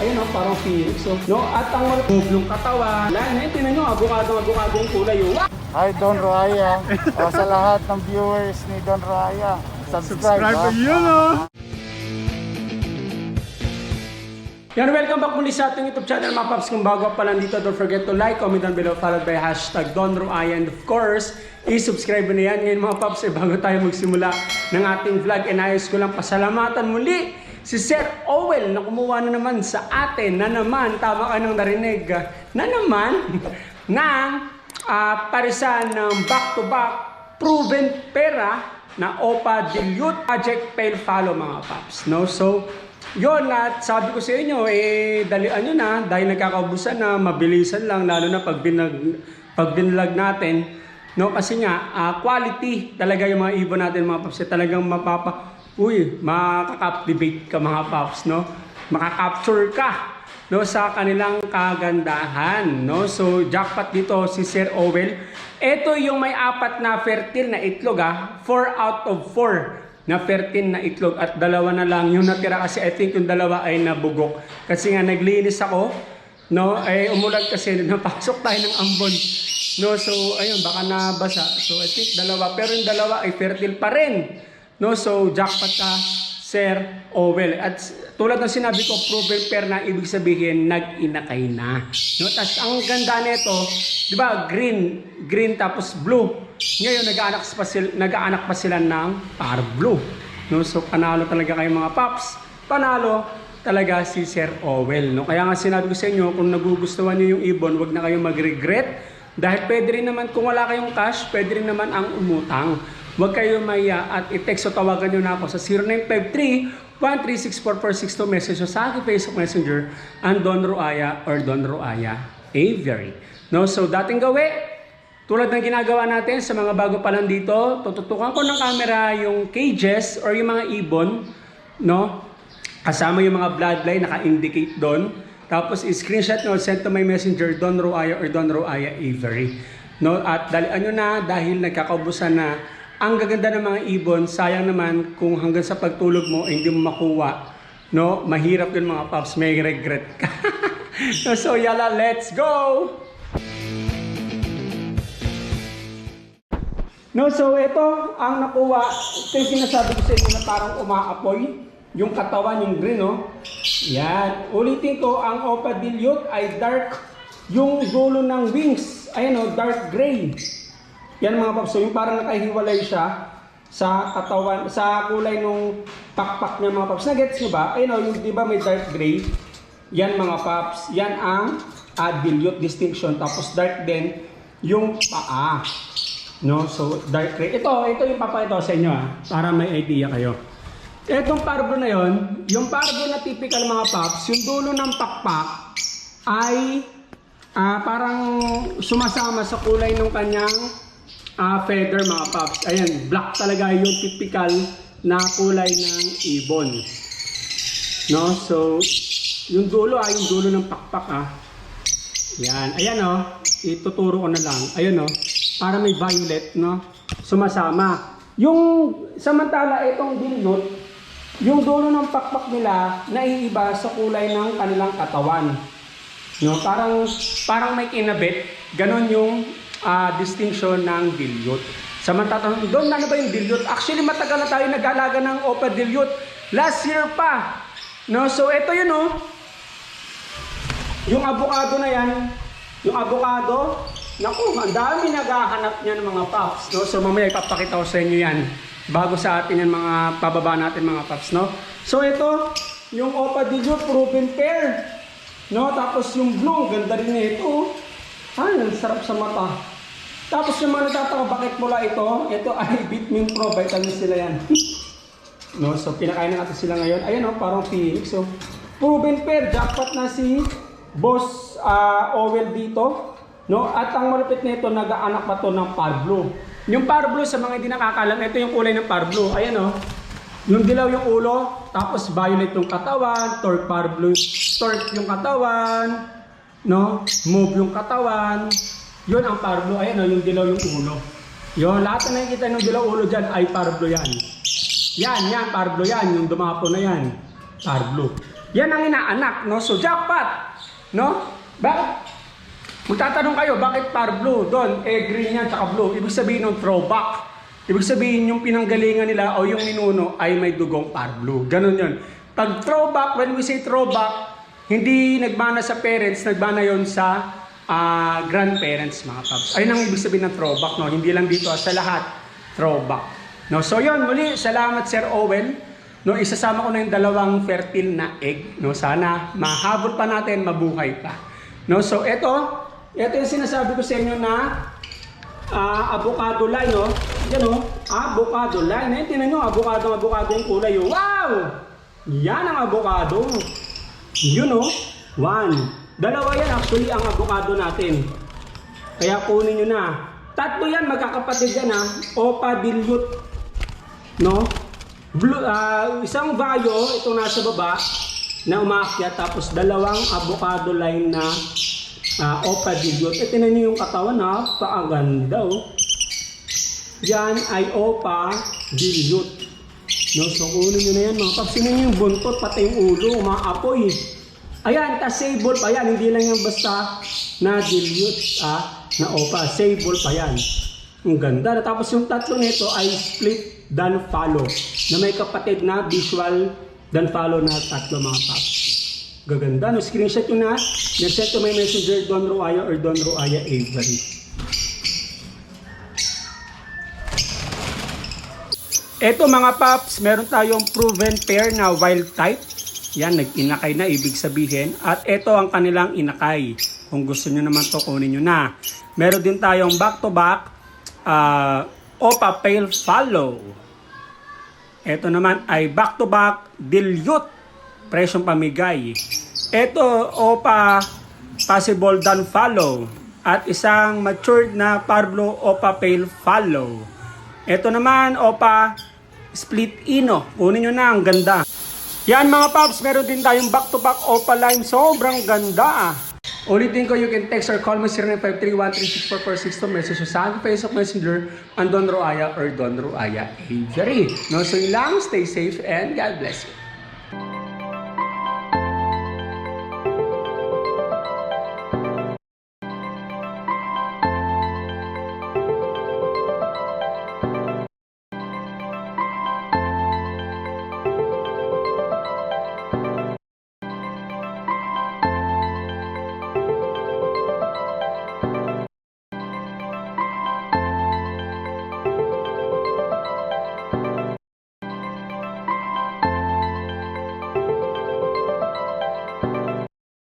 ayun oh, parang phoenix. So, no? At ang yung katawan. Wala, na, tinan nyo, abukado, abukado yung kulay. Oh. Hi Don Raya. o, sa lahat ng viewers ni Don Raya. Subscribe, yun, oh. Yan, welcome back muli sa ating YouTube channel mga paps. Kung bago pa lang dito, don't forget to like, comment down below, followed by hashtag Don Ruaya. And of course, i-subscribe na yan. Ngayon mga paps, eh, bago tayo magsimula ng ating vlog, and ayos ko lang pasalamatan muli si Sir Owel na kumuha na naman sa atin na naman, tama ka nang narinig, na naman ng ah, parisan ng back-to-back proven pera na OPA Dilute Project Fail Follow mga paps. No? So, yun, at sabi ko sa inyo, eh, dalian nyo na, dahil nagkakaubusan na, mabilisan lang, lalo na pag, binag, pag binlag natin, no, kasi nga, ah, quality talaga yung mga ibon natin, mga paps, eh, talagang mapapa, uy, makaka-captivate ka mga paps, no, makaka-capture ka, no, sa kanilang kagandahan, no, so, jackpot dito si Sir Owel, ito yung may apat na fertile na itlog, ah, 4 out of 4 na 13 na itlog at dalawa na lang yung natira kasi I think yung dalawa ay nabugok. Kasi nga naglinis ako, no, ay umulan kasi napasok tayo ng ambon. No, so ayun, baka nabasa. So I think dalawa, pero yung dalawa ay fertile pa rin. No, so jackpot ka, Sir Owel. At s- tulad ng sinabi ko, proven pair na ibig sabihin nag-inakay na. No, tas ang ganda nito, 'di ba? Green, green tapos blue. Ngayon nag-aanak pa sila, nag-aanak pa sila ng par blue. No, so panalo talaga kayo mga paps. Panalo talaga si Sir Owel. No? Kaya nga sinabi ko sa inyo, kung nagugustuhan niyo yung ibon, wag na kayong mag-regret. Dahil pwede rin naman, kung wala kayong cash, pwede rin naman ang umutang. Huwag kayo maya at i-text o tawagan nyo na ako sa 0953-1364462 message sa aking Facebook Messenger ang Don Ruaya or Don Ruaya Aviary. No? So dating gawi, tulad ng ginagawa natin sa mga bago pa lang dito, tututukan ko ng camera yung cages or yung mga ibon, no? Kasama yung mga bloodline, naka-indicate doon. Tapos i-screenshot nyo, send to my messenger, Don Ruaya or Don Ruaya Avery. No? At dalian nyo na dahil nagkakaubusan na ang gaganda ng mga ibon, sayang naman kung hanggang sa pagtulog mo hindi mo makuha. No? Mahirap yun mga paps, may regret ka. so yala, let's go! No, so ito ang nakuha. Ito yung sinasabi ko sa inyo na parang umaapoy. Yung katawan, yung green, no? Yan. Ulitin ko, ang Opa Dilute ay dark. Yung dulo ng wings, ayan o, dark gray. Yan mga paps. So yung parang nakahiwalay siya sa katawan, sa kulay nung pakpak niya mga paps. Nagets nyo ba? Ayun o, yung di ba may dark gray? Yan mga paps. Yan ang uh, distinction. Tapos dark din yung paa. No? So, dark gray. Ito, ito yung papakita sa inyo ah, para may idea kayo. Itong parblo na yon, yung parblo na typical mga paps, yung dulo ng pakpak ay ah, parang sumasama sa kulay ng kanyang ah, feather mga paps. Ayan, black talaga yung typical na kulay ng ibon. No? So, yung dulo ah, yung dulo ng pakpak ah. Yan. Ayan oh. Ituturo ko na lang. Ayan oh. Para may violet, no? Sumasama. Yung, samantala, itong dilute, yung dulo ng pakpak nila, naiiba sa kulay ng kanilang katawan. No? Parang, parang may kinabit. Ganon yung ah, distinction ng dilute. Samantala, doon na ano ba yung dilute? Actually, matagal na tayo nag-alaga ng Opa dilute. Last year pa. No? So, ito yun, oh. Yung avocado na yan, yung avocado, naku, ang dami naghahanap niya ng mga puffs. No? So mamaya ipapakita ko sa inyo yan bago sa atin yung mga pababa natin mga puffs. No? So ito, yung Opa Dijo proven pair. No? Tapos yung blue, ganda rin nito. Ay, ang sarap sa mata. Tapos yung mga nagtataka, bakit mula ito? Ito ay Vitamin Pro, vitamins sila yan. No, so pinakain na natin sila ngayon. Ayun oh, parang phoenix. So, proven pair, jackpot na si Boss ah, Owel dito. No, at ang malupit nito, nag-aanak pa to ng Parblo. Yung Parblo sa mga hindi nakakalam, ito yung kulay ng Parblo. Ayan oh. Yung dilaw yung ulo, tapos violet yung katawan, torque Parblo, torque yung katawan, no? Move yung katawan. Yun ang Parblo. Ayan oh, yung dilaw yung ulo. Yun, lahat na nakikita ng dilaw ulo dyan ay Parblo yan. Yan, yan, Parblo yan. Yung dumapo na yan. Parblo. Yan ang inaanak, no? So, jackpot! No? Bakit? Magtatanong kayo, bakit par blue? Doon, eh, green yan, tsaka blue. Ibig sabihin ng throwback. Ibig sabihin yung pinanggalingan nila o yung minuno ay may dugong par blue. Ganun yun. Pag throwback, when we say throwback, hindi nagmana sa parents, nagmana yon sa ah, grandparents, mga paps. Ayun ang ibig sabihin ng throwback, no? Hindi lang dito, sa lahat, throwback. No? So yun, muli, salamat Sir Owen. No, isasama ko na yung dalawang fertile na egg. No, sana mahabol pa natin, mabuhay pa. No, so ito, ito yung sinasabi ko sa inyo na ah, avocado line, no? Yan, no? Avocado line. Ayun, tinan nyo, avocado, avocado yung kulay, oh. Wow! Yan ang avocado. Yun, no? One. Dalawa yan, actually, ang avocado natin. Kaya kunin nyo na. Tatlo yan, magkakapatid yan, ha? Opa dilute. No? Blue, ah, isang vayo, itong nasa baba, na umakyat, tapos dalawang avocado line na uh, opa dilute. Eh, tinan nyo yung katawan, ha? Paaganda, oh. Yan ay opa dilute. No, so kunin nyo na yan mga paps. Yung buntot, pati yung ulo, umaapoy. Ayan, tas sable pa yan. Hindi lang yan basta na dilute, ah, na opa. Sable pa yan. Ang ganda. Tapos yung tatlo nito ay split dan follow. Na may kapatid na visual dan follow na tatlo mga paps. Gaganda. No, screenshot yun na. Nag-set to my messenger Don Roaya or Don Roaya Avery. Eto mga paps, meron tayong proven pair na wild type. Yan, nag-inakay na ibig sabihin. At ito ang kanilang inakay. Kung gusto nyo naman to, kunin nyo na. Meron din tayong back-to-back ah, Opa Pale Follow. Ito naman ay back-to-back Dilute. Presyong pamigay. Ito, Opa Possible Dan Follow. At isang matured na Pablo Opa Pale Follow. Ito naman, Opa Split Ino. Kunin nyo na, ang ganda. Yan mga paps, meron din tayong back-to-back Opa Lime. Sobrang ganda ah. Ulitin ko, you can text or call me 0953-1364462 message nyo sa aking Facebook Messenger ang Don Roaya or Don Roaya Avery. No, so yun lang, stay safe and God bless you.